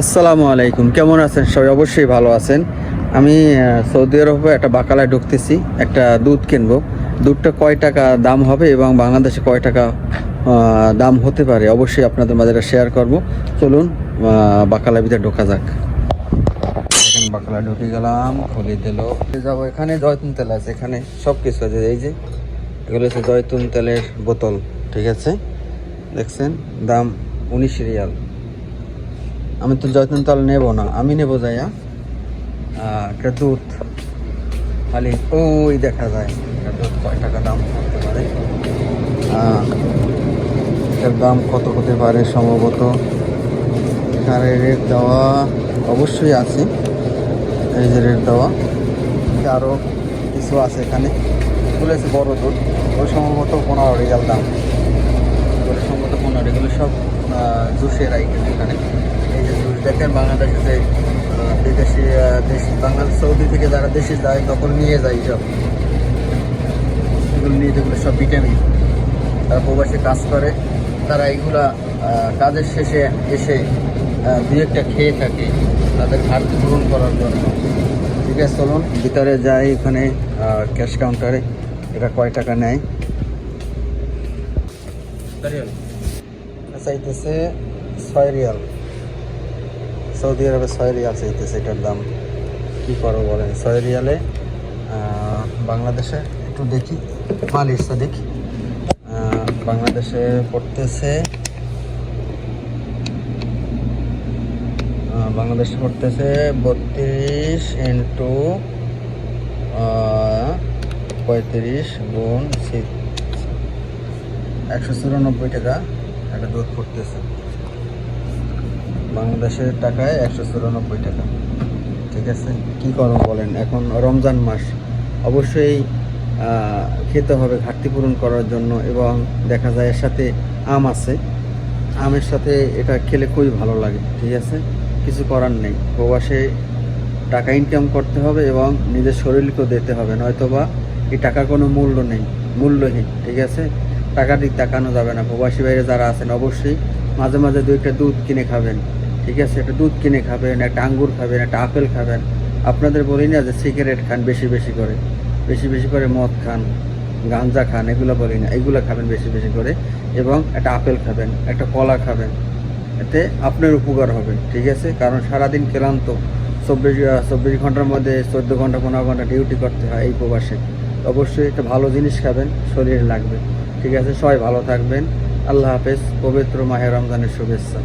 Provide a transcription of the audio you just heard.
আসসালামু আলাইকুম। কেমন আছেন? সবাই অবশ্যই ভালো আছেন। আমি সৌদি আরবে একটা বাকালায় ঢুকতেছি একটা দুধ কিনবো। দুধটা কয় টাকা দাম হবে এবং বাংলাদেশে কয় টাকা দাম হতে পারে অবশ্যই আপনাদের মাঝে শেয়ার করব। চলুন আহ, বাকালার ভিতরে ঢোকা যাক। এখন বাকালা ঢুকে গেলাম খুলে দিল। যাব এখানে জয়তুন তেল আছে এখানে সব কিছু আছে। এই যে এগুলো হচ্ছে জয়তুন তেলের বোতল ঠিক আছে? দেখছেন? দাম উনিশ রিয়াল। আমি তো জয়তুন তেল নেব না, আমি নেব যাইয়া একটা দুধ। খালি ওই দেখা যায়, একটা দুধ কয় টাকা দাম হতে পারে। এটার দাম কত হতে পারে সম্ভবত? এখানে রেট দেওয়া অবশ্যই আছে, এই যে রেট দেওয়া। আরও কিছু আছে এখানে। আছে বড় দুধ, ওই সম্ভবত পনেরো রিয়াল দাম এগুলো সম্ভবত পনেরো এগুলো সব জুসের আইটেম এখানে। এই যে জুস দেখেন বাংলাদেশে যে বিদেশি দেশ বাংলাদেশ সৌদি থেকে যারা দেশে যায় তখন নিয়ে যায় সব এগুলো নিয়ে যেগুলো সব ভিটামিন। তারা প্রবাসে কাজ করে তারা এইগুলা কাজের শেষে এসে দু একটা খেয়ে থাকে তাদের ঘাটতি পূরণ করার জন্য। ঠিক আছে চলুন। ভিতরে যাই এখানে ক্যাশ কাউন্টারে এটা কয় টাকা নেয়? চাইতেছে ছয় রিয়াল। সৌদি আরবে ছয় রিয়াল চাইতেছে এটার দাম। কি করব বলেন? ছয় রিয়ালে বাংলাদেশে একটু দেখি মালিশটা দেখি। বাংলাদেশে পড়তেছে বাংলাদেশে পড়তেছে বত্রিশ ইন্টু পঁয়ত্রিশ গুণ একশো চুরানব্বই টাকা। একটা দুধ পড়তেছে বাংলাদেশের টাকায় একশো চুরানব্বই টাকা। ঠিক আছে? কি করো বলেন? এখন রমজান মাস। অবশ্যই খেতে হবে, ঘাটতি পূরণ করার জন্য এবং দেখা যায় এর সাথে আম আছে। আমের সাথে এটা খেলে খুবই ভালো লাগে, ঠিক আছে? কিছু করার নেই। প্রবাসে টাকা ইনকাম করতে হবে এবং নিজের শরীরকেও দিতে হবে। নয়তোবা এই টাকার কোনো মূল্য নেই, মূল্যহীন, ঠিক আছে? টাকার দিক তাকানো যাবে না। প্রবাসী বাইরে যারা আছেন, অবশ্যই মাঝে মাঝে দু একটা দুধ কিনে খাবেন, ঠিক আছে? একটা দুধ কিনে খাবেন, একটা আঙ্গুর খাবেন, একটা আপেল খাবেন। আপনাদের বলি না যে সিগারেট খান বেশি বেশি করে। বেশি বেশি করে মদ খান গাঞ্জা খান, এগুলো বলি না। এগুলো খাবেন বেশি বেশি করে এবং একটা আপেল খাবেন, একটা কলা খাবেন। এতে আপনার উপকার হবে, ঠিক আছে? কারণ সারাদিন ক্লান্ত, চব্বিশ চব্বিশ ঘণ্টার মধ্যে চোদ্দ ঘণ্টা, পনেরো ঘণ্টা ডিউটি করতে হয় এই প্রবাসে। অবশ্যই একটা ভালো জিনিস খাবেন, শরীর লাগবে। ঠিক আছে? সবাই ভালো থাকবেন। আল্লাহ হাফেজ। পবিত্র মাহের রমজানের শুভেচ্ছা।